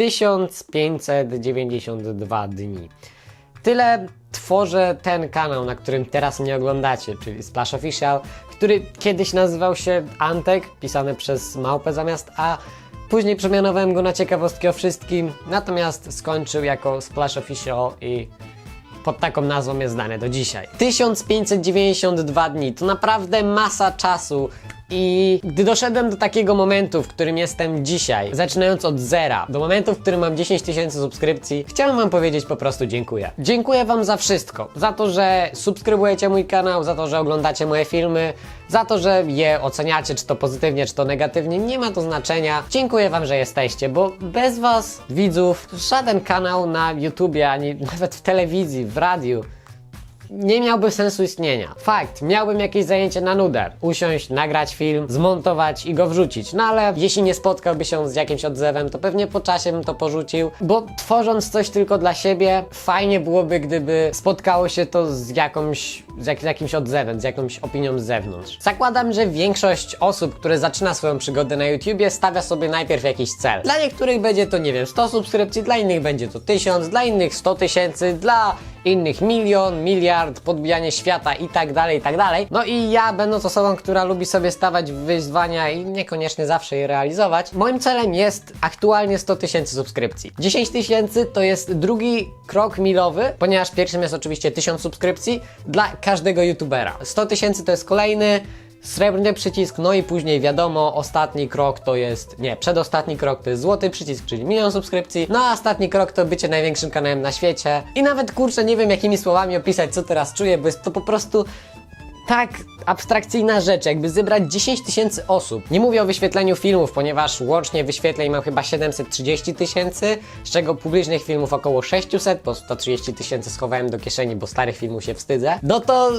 1592 dni. Tyle tworzę ten kanał, na którym teraz mnie oglądacie, czyli Splash Official, który kiedyś nazywał się Antek, pisane przez małpę zamiast A. Później przemianowałem go na ciekawostki o wszystkim, natomiast skończył jako Splash Official i pod taką nazwą jest znany do dzisiaj. 1592 dni to naprawdę masa czasu. I gdy doszedłem do takiego momentu, w którym jestem dzisiaj, zaczynając od zera, do momentu, w którym mam 10 tysięcy subskrypcji, chciałem Wam powiedzieć po prostu dziękuję. Dziękuję Wam za wszystko. Za to, że subskrybujecie mój kanał, za to, że oglądacie moje filmy, za to, że je oceniacie, czy to pozytywnie, czy to negatywnie. Nie ma to znaczenia. Dziękuję Wam, że jesteście, bo bez Was, widzów, żaden kanał na YouTubie, ani nawet w telewizji, w radiu, nie miałby sensu istnienia. Fakt, miałbym jakieś zajęcie na nudę. Usiąść, nagrać film, zmontować i go wrzucić. No ale jeśli nie spotkałby się z jakimś odzewem, to pewnie po czasie bym to porzucił, bo tworząc coś tylko dla siebie, fajnie byłoby, gdyby spotkało się to z jakąś, z jak, jakimś odzewem, z jakąś opinią z zewnątrz. Zakładam, że większość osób, które zaczyna swoją przygodę na YouTubie, stawia sobie najpierw jakiś cel. Dla niektórych będzie to, nie wiem, 100 subskrypcji, dla innych będzie to 1000, dla innych 100 tysięcy, dla innych milion, miliard, podbijanie świata i tak dalej, i tak dalej. No i ja, będąc osobą, która lubi sobie stawać wyzwania i niekoniecznie zawsze je realizować, moim celem jest aktualnie 100 tysięcy subskrypcji. 10 tysięcy to jest drugi krok milowy, ponieważ pierwszym jest oczywiście 1000 subskrypcji dla każdego youtubera. 100 tysięcy to jest kolejny Srebrny przycisk, no i później wiadomo, ostatni krok to jest, nie, przedostatni krok to jest złoty przycisk, czyli milion subskrypcji, no a ostatni krok to bycie największym kanałem na świecie. I nawet kurczę, nie wiem jakimi słowami opisać, co teraz czuję, bo jest to po prostu tak abstrakcyjna rzecz, jakby zebrać 10 tysięcy osób. Nie mówię o wyświetleniu filmów, ponieważ łącznie wyświetleń mam chyba 730 tysięcy, z czego publicznych filmów około 600, bo 130 tysięcy schowałem do kieszeni, bo starych filmów się wstydzę. No to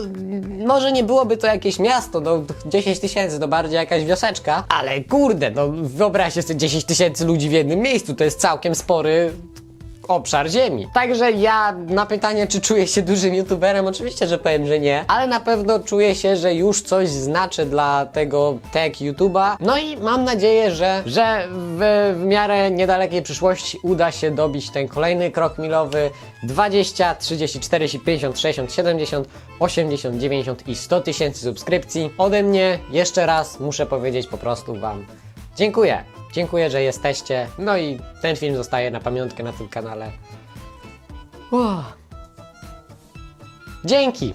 może nie byłoby to jakieś miasto, no 10 tysięcy to bardziej jakaś wioseczka, ale kurde, no wyobraźcie sobie 10 tysięcy ludzi w jednym miejscu, to jest całkiem spory obszar ziemi. Także ja na pytanie, czy czuję się dużym youtuberem, oczywiście, że powiem, że nie, ale na pewno czuję się, że już coś znaczy dla tego tech YouTube'a. No i mam nadzieję, że, że w, w miarę niedalekiej przyszłości uda się dobić ten kolejny krok milowy 20, 30, 40, 50, 60, 70, 80, 90 i 100 tysięcy subskrypcji. Ode mnie jeszcze raz muszę powiedzieć po prostu Wam dziękuję. Dziękuję, że jesteście. No i ten film zostaje na pamiątkę na tym kanale. Uff. Dzięki!